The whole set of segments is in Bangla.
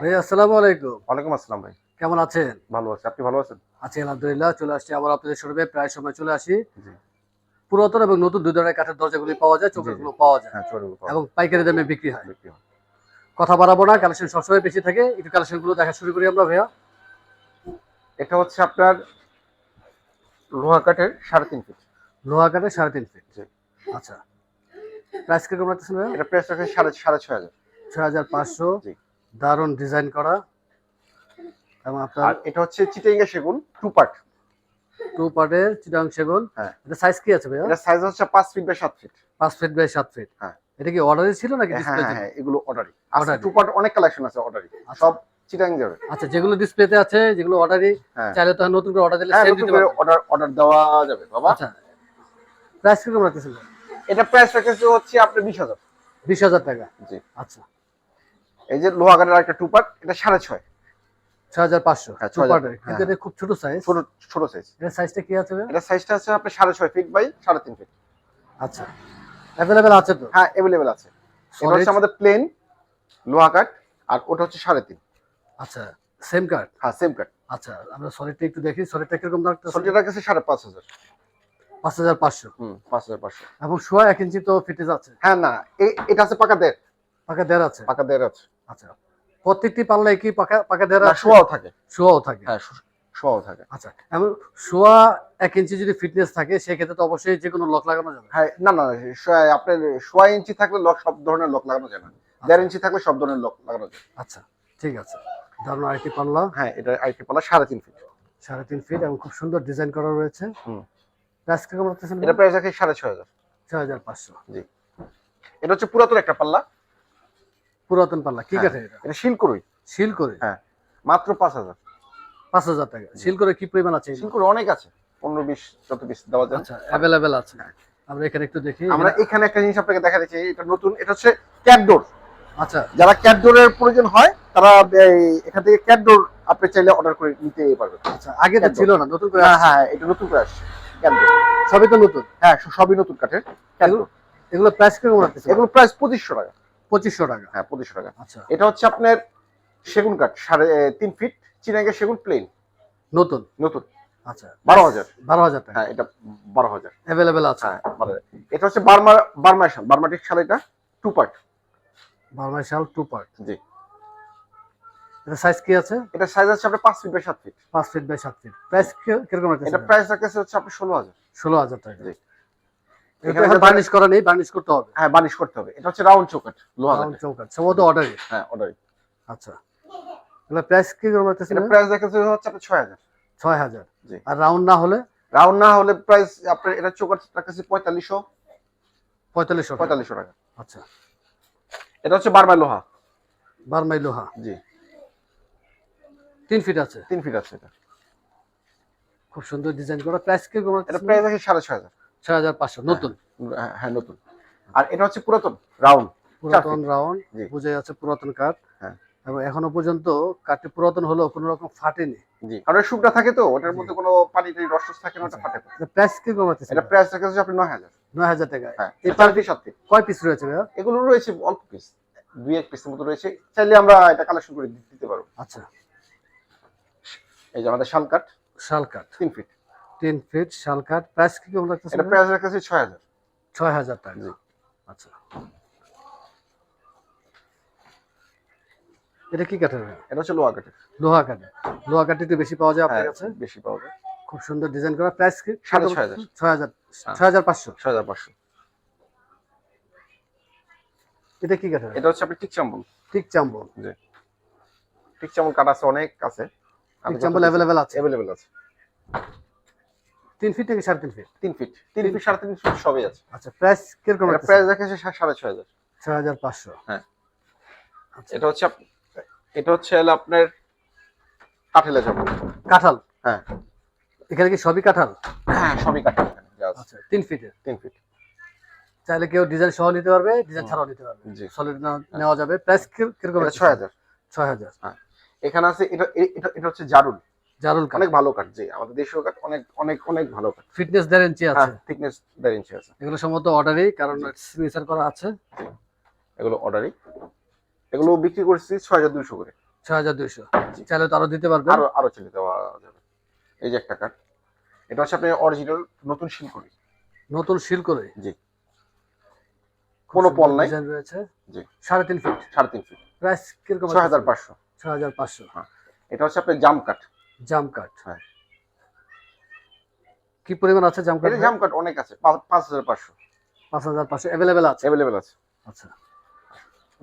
ভাই আসসালামু আলাইকুম। ওয়ালাইকুম আসসালাম ভাই। কেমন আছেন? ভালো আছি আপনি ভালো আছেন? আছি আলহামদুলিল্লাহ চলে আসছি আবার আপনাদের শোরুমে প্রায় সময় চলে আসি। পুরাতন এবং নতুন দুই ধরনের কাঠের দরজাগুলি পাওয়া যায় চোখেরগুলো পাওয়া যায়। হ্যাঁ এবং পাইকারি দামে বিক্রি হয়। কথা বাড়াবো না কালেকশন সবসময় বেশি থাকে। একটু কালেকশনগুলো দেখা শুরু করি আমরা ভাইয়া। এটা হচ্ছে আপনার লোহা কাঠের সাড়ে তিন ফিট। লোহা কাঠের সাড়ে তিন ফিট। আচ্ছা। প্রাইস কীরকম রাখতেছেন ভাইয়া? এটা প্রাইস রাখে সাড়ে সাড়ে ছয় হাজার। ছয় হাজার পাঁচশো। দারুণ ডিজাইন করা। এবং আর আপনার এটা হচ্ছে চিটাইঙ্গা সেগুন টু পার্ট টু পার্টের চিটাং সেগুন। হ্যাঁ। এটা সাইজ কি আছে ভাইয়া? এটা সাইজ হচ্ছে পাঁচ ফিট বাই সাত ফিট পাঁচ ফিট বাই সাত ফিট হ্যাঁ। এটা কি অর্ডারে ছিল নাকি হ্যাঁ ডিসপ্লে হ্যাঁ হ্যাঁ এগুলো অর্ডারই Order-ই। টু পার্ট অনেক কালেকশন আছে অর্ডারই সব চিটাং যাবে। আচ্ছা যেগুলো ডিসপ্লেতে আছে যেগুলো অর্ডারই হ্যাঁ। চাইলে তো নতুন করে অর্ডার দিলে হ্যাঁ দিতে করে অর্ডার অর্ডার দেওয়া যাবে বাবা। আচ্ছা। প্রাইস কীরকম রাখতেছেন? এটা প্রাইস রেখেছে হচ্ছে আপনার বিশ হাজার। বিশ হাজার টাকা। জি। আচ্ছা। এই যে লোহা কাঠের একটা টু পার্ট এটা সাড়ে ছয়। ছয় হাজার পাঁচশো। হ্যাঁ, টু 6,500 পার্টের কিন্তু হ্যাঁ। এটা খুব ছোট সাইজ ছোট ছোট সাইজ এর সাইজটা কি আছে এটা সাইজটা আছে আপনার সাড়ে ছয় ফিট বাই সাড়ে তিন ফিট আচ্ছা। অ্যাভেলেবেল আছে তো? হ্যাঁ অ্যাভেলেবেল আছে। এটা হচ্ছে আমাদের প্লেন লোহা কাঠ আর ওটা হচ্ছে সাড়ে তিন। আচ্ছা সেম কার্ড হ্যাঁ সেম কাঠ আচ্ছা আমরা সলিডটা একটু দেখি। সলিডটা কীরকম দাম সলিটার কাছে সাড়ে পাঁচ হাজার। পাঁচ হাজার পাঁচশো। হুম পাঁচ হাজার পাঁচশো। এবং সোয়া এক ইঞ্চি তো ফিটেজ আছে। হ্যাঁ না এটা আছে পাকা দেড়। পাকা দেড় আছে। পাকা দেড় আছে। আচ্ছা প্রত্যেকটি পাল্লায় কি পাকা পাকা আছে? শোয়াও থাকে। শোয়াও থাকে। হ্যাঁ শোয়াও থাকে। আচ্ছা এবং সোয়া এক ইঞ্চি যদি ফিটনেস থাকে সেক্ষেত্রে তো অবশ্যই যে কোনো লক লাগানো যাবে। হ্যাঁ না না শোয়া- আপনার সোয়া ইঞ্চি থাকলে লক সব ধরনের লক লাগানো যায় না। দেড় ইঞ্চি থাকলে সব ধরনের লক লাগানো যায় আচ্ছা ঠিক আছে। দারুণ আরেকটি পাল্লা। হ্যাঁ এটা আইটি পালা সাড়ে তিন ফিট সাড়ে তিন ফিট এবং খুব সুন্দর ডিজাইন করা রয়েছে। হুম। প্রাইস রাখতেছেন এটা প্রাইস রাখে সাড়ে ছয় হাজার। ছয় হাজার পাঁচশো। জি। এটা হচ্ছে পুরাতন একটা পাল্লা। পুরাতন পাল্লা কি হ্যাঁ। কাঠে এটা এটা শিল করে? হ্যাঁ মাত্র পাঁচ হাজার। পাঁচ হাজার টাকা। শিল করে কি পরিমাণ আছে শিলকুড়ি অনেক আছে পনেরো বিশ যত বিশ দেওয়া যায়। আচ্ছা অ্যাভেলেবেল আছে। আমরা এখানে একটু দেখি। আমরা এখানে একটা জিনিস আপনাকে দেখা দিচ্ছি এটা নতুন এটা হচ্ছে ক্যাটডোর আচ্ছা। যারা ক্যাটডোরের প্রয়োজন হয় তারা এখান থেকে ক্যাটডোর আপনি চাইলে অর্ডার করে নিতে পারবেন। আচ্ছা আগে তো ছিল না নতুন করে হ্যাঁ হ্যাঁ এটা নতুন করে আসছে ক্যাটডোর সবই তো নতুন? হ্যাঁ সবই নতুন কাঠের এগুলো প্রাইস রাখতেছে? এগুলো প্রাইস পঁচিশশো টাকা। পঁচিশশো টাকা। হ্যাঁ পঁচিশশো টাকা। আচ্ছা। এটা হচ্ছে আপনার সেগুন কাঠ সাড়ে তিন ফিট চিনাঙ্গা সেগুন প্লেন নতুন? নতুন। আচ্ছা। বারো হাজার। বারো হাজার টাকা। হ্যাঁ এটা বারো হাজার। অ্যাভেলেবেল আছে। হ্যাঁ বারো। এটা হচ্ছে বার্মা বার্মা শাল বার্মাটিক শাল এটা টু পার্ট বারমাই শাল টু পার্ট জি। এটা সাইজ কি আছে? এটা সাইজ আছে আপনার পাঁচ ফিট বাই সাত ফিট। পাঁচ ফিট বাই সাত ফিট। প্রাইস কীরকম রাখতেছে এটা প্রাইস রাখতেছে হচ্ছে আপনার ষোলো হাজার। ষোলো হাজার টাকা। জি। এখানে বার্নিশ করা নেই বার্নিশ করতে হবে। হ্যাঁ করতে হবে। এটা হচ্ছে রাউন্ড চৌকাট লোহা কাঠের। চৌকাট সম্ভবত অর্ডারে হ্যাঁ অর্ডার আচ্ছা। প্রাইস কি রকম রাখতেছে এটা প্রাইস রাখতেছে হচ্ছে আপনার ছয় হাজার। ছয় হাজার। জি। আর রাউন্ড না হলে? রাউন্ড না হলে প্রাইস আপনার এটা চৌকাট টাকা। আচ্ছা। এটা হচ্ছে বারমাই লোহা। বারমাই লোহা। জি। ফিট আছে। ফিট আছে এটা। খুব সুন্দর ডিজাইন করা। প্রাইস কি রকম এটা প্রাইস রাখে সাড়ে ছয় হাজার পাঁচশো নতুন? হ্যাঁ, হ্যাঁ নতুন। আর এটা হচ্ছে পুরাতন রাউন্ড পুরাতন রাউন্ড। বুঝে যাচ্ছে পুরাতন কাঠ। হ্যাঁ। এবং এখনও পর্যন্ত কাঠটি পুরাতন কোনো রকম ফাটেনি জি। কারণ শুকনা থাকে তো ওটার মধ্যে কোনো পানি টানি রস থাকে না ওটা ফাটে না। প্রাইস কি এটা প্রাইস আপনি টাকা। হ্যাঁ এই কয় পিস রয়েছে ভাইয়া? এগুলো রয়েছে অল্প পিস দুই এক পিসের মতো রয়েছে। চাইলে আমরা এটা কালেকশন করে দিতে পারব আচ্ছা। এই যে আমাদের শাল কাঠ। শাল কাঠ। তিন ফিট তিন ফিট শাল কাঠ। প্রাইস কি রকম রাখতেছে এটা প্রাইস রাখতেছে ছয় হাজার। ছয় হাজার টাকা। আচ্ছা। এটা কি কাঠের এটা হচ্ছে লোহা কাঠের। লোহা কাঠের। লোহা একটু বেশি পাওয়া যায় আপনার হ্যাঁ, কাছে? বেশি পাওয়া যায়। খুব সুন্দর ডিজাইন করা। প্রাইস কি? সাড়ে ছয় হাজার। ছয় হাজার হ্যাঁ। ছয় হাজার পাঁচশো। ছয় হাজার পাঁচশো। এটা কি কাঠের এটা হচ্ছে আপনি টিক চাম্বল ঠিক চাম্বল। টিক চাম্বল কাঠ আছে অনেক আছে। ঠিক চাম্বল অ্যাভেলেবেল আছে। অ্যাভেলেবেল আছে। তিন ফিট থেকে সাড়ে তিন ফিট তিন ফিট তিন ফিট সাড়ে তিন ফিট সবই আছে। আচ্ছা প্রাইস কীরকম প্রাইস সা- সাড়ে ছয় হাজার। ছয় হাজার পাঁচশো। হ্যাঁ। আচ্ছা। এটা হচ্ছে এটা হচ্ছে আপনার কাঠেলে যাব কাঁঠাল? হ্যাঁ। এখানে কি সবই কাঁঠাল? হ্যাঁ সবই কাঠেল আচ্ছা তিন ফিটের তিন ফিট চাইলে কেউ ডিজাইন সহ নিতে পারবে ডিজাইন ছাড়াও নিতে পারবে। সলিড নেওয়া যাবে। প্রাইস কীরকম ছয় হাজার। ছয় হাজার। হ্যাঁ। এখানে আছে এটা এটা এটা হচ্ছে জারুল। জারুল কাঠ অনেক ভালো কাঠ জি আমাদের দেশীয় কাঠ অনেক অনেক অনেক ভালো কাঠ ফিটনেস দেড় ইঞ্চি আছে। হ্যাঁ থিকনেস দেড় ইঞ্চি আছে। এগুলো সম্ভবত অর্ডারই কারণ সিগনেচার করা আছে। এগুলো অর্ডারই এগুলো বিক্রি করছি ছয় হাজার দুইশো করে। ছয় হাজার দুইশো। জি। চাইলে তো আরও দিতে পারবেন। আরও আরও চলে দেওয়া যাবে। এই যে একটা কাঠ এটা হচ্ছে আপনি অরিজিনাল নতুন শিলকুড়ি। নতুন শিল করে জি। কোনো পল নাই। রয়েছে। জি। সাড়ে তিন ফিট সাড়ে তিন ফিট প্রাইস কীরকম ছয় হাজার পাঁচশো। ছয় হাজার পাঁচশো। হ্যাঁ। এটা হচ্ছে আপনার জাম কাঠ জাম কাঠ। হ্যাঁ। কি পরিমাণ আছে জাম কাঠ? জাম কাঠ অনেক আছে পাঁচ- হাজার পাঁচশো। পাঁচ হাজার পাঁচশো অ্যাভেলেবেল আছে? অ্যাভেলেবেল আছে। আচ্ছা।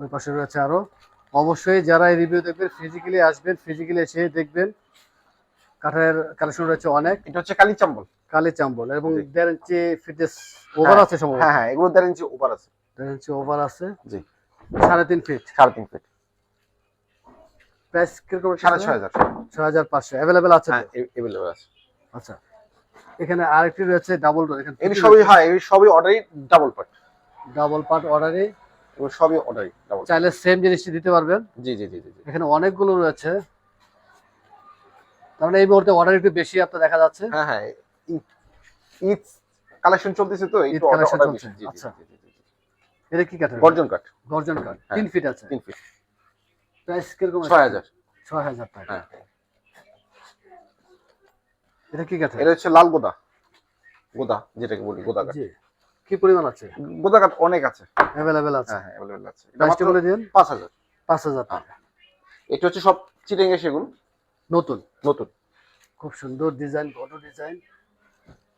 ওই পাশে রয়েছে আরও। অবশ্যই যারা এই রিভিউ দেখবেন ফিজিক্যালি আসবেন ফিজিক্যালি এসে দেখবেন। কাঠের কালেকশন রয়েছে অনেক। এটা হচ্ছে কালি চাম্বল। কালি চাম্বল এবং। দেড় ইঞ্চি ফিটনেস ওভার আছে সম্ভবত? হ্যাঁ হ্যাঁ এগুলো দেড় ইঞ্চি ওভার আছে। দেড় ইঞ্চি ওভার আছে। জি। সাড়ে তিন ফিট সাড়ে তিন ফিট প্রাইস কীরকম সাড়ে ছয় হাজার। ছয় হাজার পাঁচশো। অ্যাভেলেবেল আছে অ্যাভেলেবেল আছে। আচ্ছা। এখানে আরেকটি রয়েছে ডাবল ডোর এখানে এই সবই হ্যাঁ এই সবই অর্ডারই ডাবল পার্ট ডাবল পার্ট অর্ডারে এগুলো সবই অর্ডারই ডাবল চাইলে সেম জিনিসটি দিতে পারবেন। জি জি জি জি। এখানে অনেকগুলো রয়েছে। তার মানে এই মুহূর্তে অর্ডার একটু বেশি আপনার দেখা যাচ্ছে। হ্যাঁ হ্যাঁ ঈদ- কালেকশন চলতেছে তো ঈদ একটু অর্ডার চলছে, বেশি। জি জি, আচ্ছা। এটা কি কাঠের গর্জন কাঠ গর্জন কাঠ হ্যাঁ। তিন ফিট আছে। তিন ফিট প্রাইস কীরকম? ছয় হাজার। ছয় হাজার টাকা। হ্যাঁ। এটা কি কাঠের এটা হচ্ছে লাল গোদা। গোদা যেটাকে বলি গোদা কাঠ জি। কি পরিমাণ আছে? গোদা কাঠ অনেক আছে। অ্যাভেলেবেল আছে? হ্যাঁ হ্যাঁ অ্যাভেলেবল আছে। এটা মাত্র বলে দিন। পাঁচ হাজার। পাঁচ হাজার টাকা। এটা হচ্ছে সব চিটেঙ্গে সেগুন। নতুন? নতুন। খুব সুন্দর ডিজাইন বড় ডিজাইন।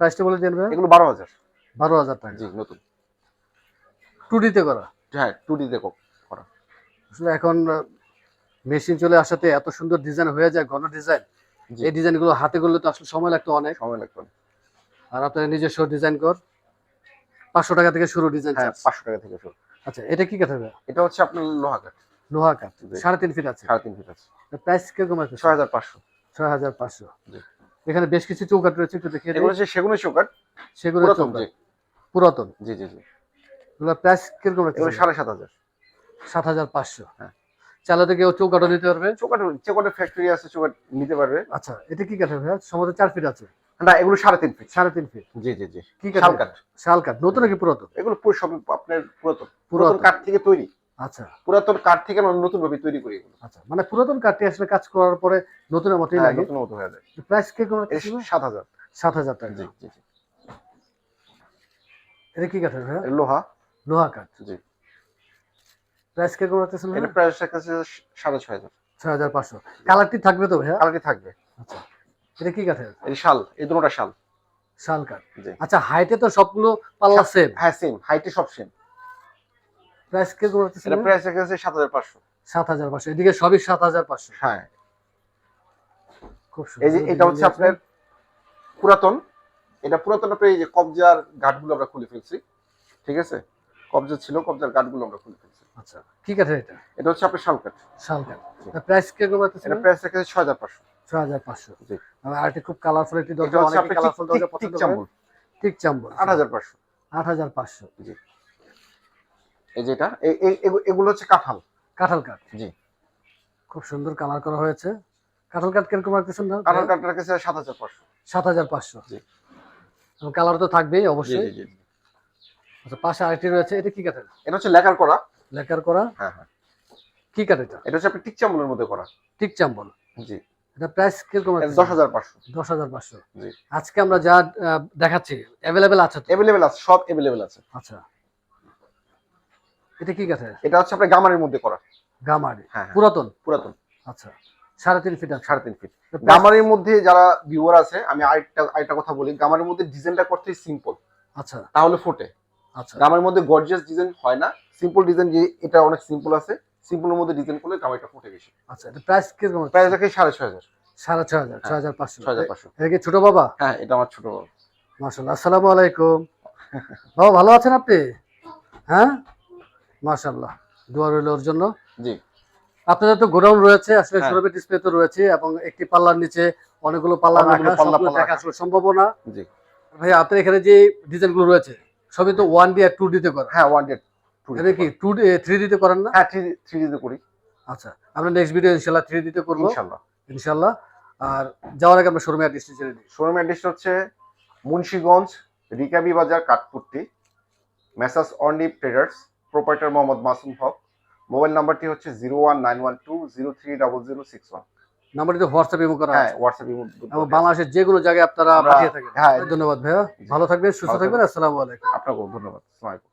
প্রাইসটা বলে দিন ভাই। এগুলো বারো হাজার। বারো হাজার টাকা। জি নতুন। টু ডিতে করা? হ্যাঁ টু ডি করা। আসলে এখন মেশিন চলে আসাতে এত সুন্দর ডিজাইন হয়ে যায় ঘন ডিজাইন এই ডিজাইনগুলো হাতে করলে তো আসলে সময় লাগতো অনেক। সময় লাগবে না। আর আপনার নিজস্ব ডিজাইন কর। পাঁচশো টাকা থেকে শুরু ডিজাইন হ্যাঁ পাঁচশো টাকা থেকে শুরু। আচ্ছা এটা কি কথা? এটা হচ্ছে আপনার লোহা কাঠ। লোহা কাঠ। সাড়ে তিন ফিট আছে। সাড়ে তিন ফিট আছে। প্রাইস কীরকম আছে? ছয় হাজার পাঁচশো। ছয় হাজার পাঁচশো। এখানে বেশ কিছু চৌকাঠ রয়েছে একটু দেখিয়ে এগুলো হচ্ছে সেগুনের চৌকাঠ। সেগুলো পুরাতন জি। পুরাতন। জি জি জি। এগুলো প্রাইস কীরকম আছে সাড়ে সাত হাজার। সাত হাজার পাঁচশো। হ্যাঁ। চাইলে তো কেউ নিতে পারবে? ফ্যাক্টরি আছে নিতে পারবে। আচ্ছা এটা কি কাঠের সম্ভবত চার ফিট আছে। না এগুলো সাড়ে তিন ফিট সাড়ে তিন ফিট জি জি জি। কি শাল কাঠ। শাল কাঠ। নতুন নাকি পুরাতন? এগুলো পুরো সব আপনার পুরাতন। পুরাতন। কাঠ থেকে তৈরি। আচ্ছা। পুরাতন কাঠ থেকে আমরা নতুন ভাবে তৈরি করি এগুলো। আচ্ছা মানে পুরাতন কাঠটি আসলে কাজ করার পরে নতুনের মতোই হ্যাঁ, লাগে? নতুন মতো হয়ে যায়। প্রাইস এই আছে সাত হাজার। সাত হাজার টাকা। জি জি এটা কি কাঠের ভাইয়া লোহা। লোহা কাঠ। জি। প্রাইস কীরকম আছে এটা প্রাইস আছে সাড়ে ছয় হাজার। ছয় হাজার পাঁচশো। কালারটি থাকবে তো ভাইয়া? কালকে থাকবে। আচ্ছা। এটা কি কাঠের? এই শাল এই দুটোটা শাল। শাল কাঠ। আচ্ছা হাইটে তো সবগুলো পাল্লা সেম হ্যাঁ সেম হাইটে সব সেম প্রাইস কীরকম আছে এটা প্রাইস আছে সাত হাজার পাঁচশো। সাত হাজার পাঁচশো। এদিকে সবই সাত হাজার পাঁচশো। হ্যাঁ। খুব এই যে এটা হচ্ছে আপনার পুরাতন। এটা পুরাতন আপনার এই যে কবজার ঘাটগুলো আমরা খুলে ফেলছি। ঠিক আছে? কবজা ছিল কবজার ঘাটগুলো আমরা খুলে ফেলছি। আচ্ছা কি কাঠের এটা? এটা হচ্ছে আপনার শাল কাঠ। শাল কাঠ। প্রাইস কীরকম আছে এটা প্রাইস আছে ছয় হাজার পাঁচশো। ছয় হাজার পাঁচশো। জি। আর একটি খুব কালারফুল একটি এটা দরজা হচ্ছে কালারফুল দরজা পছন্দ করে ঠিক চাম্বল। আট হাজার পাঁচশো। আট হাজার পাঁচশো। জি। এই যেটা এগুলো হচ্ছে কাঁঠাল। কাঁঠাল কাঠ। জি। খুব সুন্দর কালার করা হয়েছে। কাঁঠাল কাঠ কীরকম রাখতেছেন না কাঁঠাল কাঠটার কাছে সাত হাজার পাঁচশো। সাত হাজার পাঁচশো। জি। কালার তো থাকবেই অবশ্যই। জি জি। আচ্ছা পাশে আরেকটি রয়েছে। এটা কি কাঠের? এটা হচ্ছে লেকার করা। লেকার করা? হ্যাঁ হ্যাঁ। কি কাঠ এটা? এটা হচ্ছে আপনার টিক চাম্বলের মধ্যে করা। ঠিক চাম্বল জি। এটা প্রাইস কীরকম রাখতেছেন? দশ হাজার পাঁচশো। দশ হাজার পাঁচশো। জি। আজকে আমরা যা দেখাচ্ছি অ্যাভেলেবেল আছে তো? এভেলেবেল আছে সব এভেলেবেল আছে। আচ্ছা। এটা কি কাঠের? এটা হচ্ছে আপনার গামারের মধ্যে করা। গামারি। হ্যাঁ হ্যাঁ। পুরাতন? পুরাতন। আচ্ছা। সাড়ে তিন ফিট সাড়ে তিন ফিট গামারের মধ্যে যারা ভিউয়ার আছে আমি আরেকটা আরেকটা কথা বলি গামারের মধ্যে ডিজাইনটা করতে সিম্পল আচ্ছা। তাহলে ফোটে। আচ্ছা গামারের মধ্যে গর্জিয়াস ডিজাইন হয় না। সিম্পল ডিজাইন যে এটা অনেক সিম্পল আছে। সিম্পলের মধ্যে ডিজাইন করলে গামারটা ফুটে বেশি। আচ্ছা এটা প্রাইস কীরকম আছে? প্রাইস রাখে সাড়ে ছয় হাজার। সাড়ে ছয় হাজার হ্যাঁ, ছয় হাজার পাঁচশো। ছয় হাজার পাঁচশো। এটা কি ছোট বাবা? হ্যাঁ এটা আমার ছোট বাবু। মাশাল্লাহ আসসালামু আলাইকুম। বাবা ভালো আছেন আপনি? হ্যাঁ? মাশাল্লাহ দোয়া রইল ওর জন্য। জি। আপনাদের তো গোডাউন রয়েছে আসলে। সৌরভের ডিসপ্লে তো রয়েছে এবং একটি পাল্লার নিচে অনেকগুলো পাল্লা রাখা সম্ভব না। জি। ভাই আপনার এখানে যে ডিজাইনগুলো রয়েছে সবই তো ওয়ান ডি আর টু ডিতে করা। হ্যাঁ ওয়ান ডেট এটা কি টু ডি থ্রি ডিতে করেন না? হ্যাঁ থ্রি থ্রি দিতে করি। আচ্ছা আমরা নেক্সট ভিডিও ইনশাল্লাহ থ্রি ডিতে করব। ইনশাল্লাহ ইনশাল্লাহ আর যাওয়ার আগে আমরা শোরুমে অ্যাড্রেসটি জেনে দিই শোরুম অ্যাড্রেস হচ্ছে মুন্সিগঞ্জ রিকাবি বাজার কাঠপুর্তি messrs অনডিপ traders proprietor Mohammad Masum Haque. Mobile নাম্বারটি হচ্ছে zero one nine one two zero three double zero six one নাম্বারটিতে হোয়াটসঅ্যাপ ইমো করা হ্যাঁ হোয়াটসঅ্যাপ হোয়াটসঅ্যাপ এবং বাংলাদেশের যে কোনো জায়গায় আপনারা পাঠিয়ে থাকেন। হ্যাঁ। ধন্যবাদ ভাইয়া। ভালো থাকবেন সুস্থ থাকবেন আসসালামু আলাইকুম। আপনাকেও ধন্যবাদ। আসসালামু আলাইকুম।